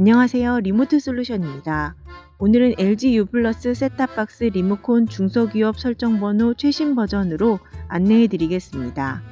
안녕하세요. 리모트 솔루션입니다. 오늘은 LG U 플러스 셋탑박스 리모콘 중소기업 설정 번호 최신 버전으로 안내해 드리겠습니다.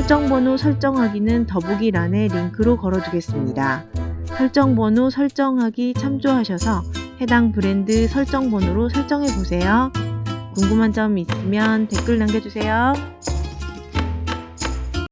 설정 번호 설정하기는 더보기란에 링크로 걸어두겠습니다. 설정 번호 설정하기 참조하셔서 해당 브랜드 설정 번호로 설정해 보세요. 궁금한 점 있으면 댓글 남겨주세요.